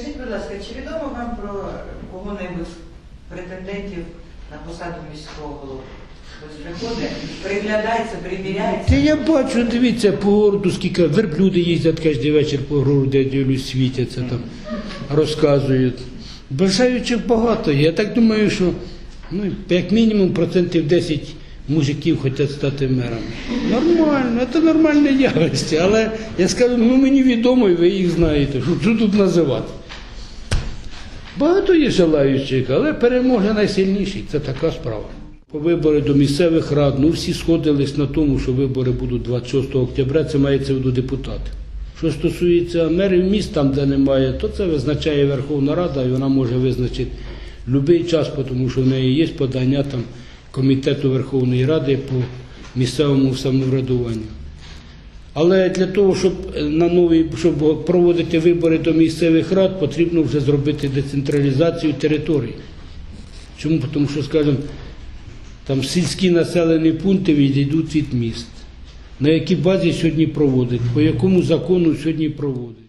Скажіть, будь ласка, чи відомо вам про кого-небудь претендентів на посаду міського голови? Приходить, приглядається, приміряється. Та я бачу, дивіться, по городу, скільки верблюди їздять кожен вечір по городу, я дивлюсь, світяться там, розказують. Бажаючих багато. Я так думаю, що ну, як мінімум процентів 10 мужиків хочуть стати мерами. Нормально, це нормальне явище. Але я скажу, ну мені відомо, і ви їх знаєте. Що тут називати? Багато є желаючих, але перемога найсильніший. Це така справа. По вибори до місцевих рад, ну всі сходились на тому, що вибори будуть 26 октября, це мається в виду депутати. Що стосується мерів міст, там, де немає, то це визначає Верховна Рада, і вона може визначити будь-який час, тому що в неї є подання там Комітету Верховної Ради по місцевому самоврядуванню. Але для того, щоб е, на нові щоб проводити вибори до місцевих рад, потрібно вже зробити децентралізацію територій. Чому? Тому що, скажімо, там сільські населені пункти відійдуть від міст. На якій базі сьогодні проводять, по якому закону сьогодні проводять.